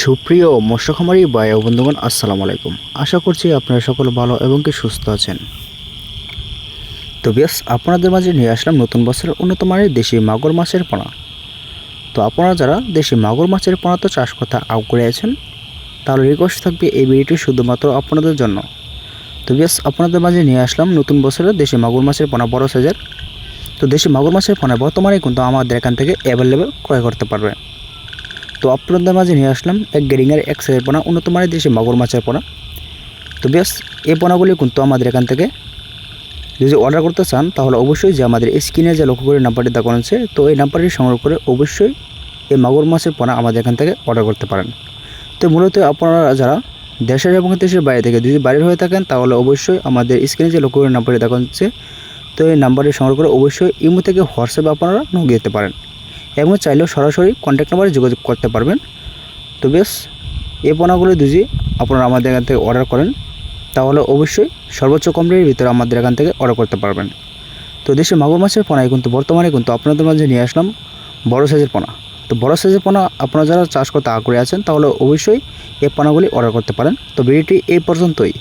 সুপ্রিয় মৎস্য খামারি ভাই ও বন্ধুগণ, আসসালামু আলাইকুম। আশা করছি আপনারা সকল ভালো এবং কি সুস্থ আছেন। তো বেশ আপনাদের মাঝে নিয়ে আসলাম নতুন বছরের উন্নত মানের দেশি মাগুর মাছের পোনা। তো আপনারা যারা দেশি মাগুর মাছের পোনা তো চাষ কথা করে আছেন, তাহলে রিকোয়েস্ট থাকবে এই ভিডিওটি শুধুমাত্র আপনাদের জন্য। তো বেশ আপনাদের মাঝে নিয়ে আসলাম নতুন বছরের দেশি মাগুর মাছের পোনা বড় সাইজের তো দেশি মাগুর মাছের পোনা বর্তমানে কিন্তু আমাদের এখান থেকে অ্যাভেলেবেল ক্রয় করতে পারবেন তো আপনাদের মাঝে নিয়ে আসলাম এক গেরিংয়ের এক সাইজের পোনা, উন্নত মানের দেশে মাগুর মাছের পোনা। তো বেশ, এই পোনাগুলি কিন্তু আমাদের এখান থেকে যদি অর্ডার করতে চান, তাহলে অবশ্যই যে আমাদের স্ক্রিনে যে লক্ষ্য করে নাম্বারটি দেখানো আছে তো এই নাম্বারটি সংগ্রহ করে অবশ্যই এই মাগুর মাছের পোনা আমাদের এখান থেকে অর্ডার করতে পারেন। তো মূলত আপনারা যারা দেশের এবং দেশের বাইরে থেকে যদি বাইরের হয়ে থাকেন, তাহলে অবশ্যই আমাদের স্ক্রিনে যে লক্ষ্য করে নাম্বারটি দেখানো হচ্ছে, তো এই নাম্বারটি সংগ্রহ করে অবশ্যই ইমো থেকে হোয়াটসঅ্যাপে আপনারা নক দিতে পারেন। এবং চাইলেও সরাসরি কন্ট্যাক্ট নাম্বারে যোগাযোগ করতে পারবেন। তো বেশ, এই পোনাগুলো যদি আপনারা আমাদের এখান থেকে অর্ডার করেন, তাহলে অবশ্যই সর্বোচ্চ কম রেটের ভিতরে আমাদের এখান থেকে অর্ডার করতে পারবেন। তো দেশে মাগুর মাছের পোনায় কিন্তু বর্তমানে কিন্তু আপনাদের মাঝে নিয়ে আসলাম বড় সাইজের পোনা। তো বড় সাইজের পোনা আপনারা যারা চাষ করতে আগ্রহী আছেন, তাহলে অবশ্যই এই পোনাগুলি অর্ডার করতে পারেন। তো ভিডিওটি এই পর্যন্তই।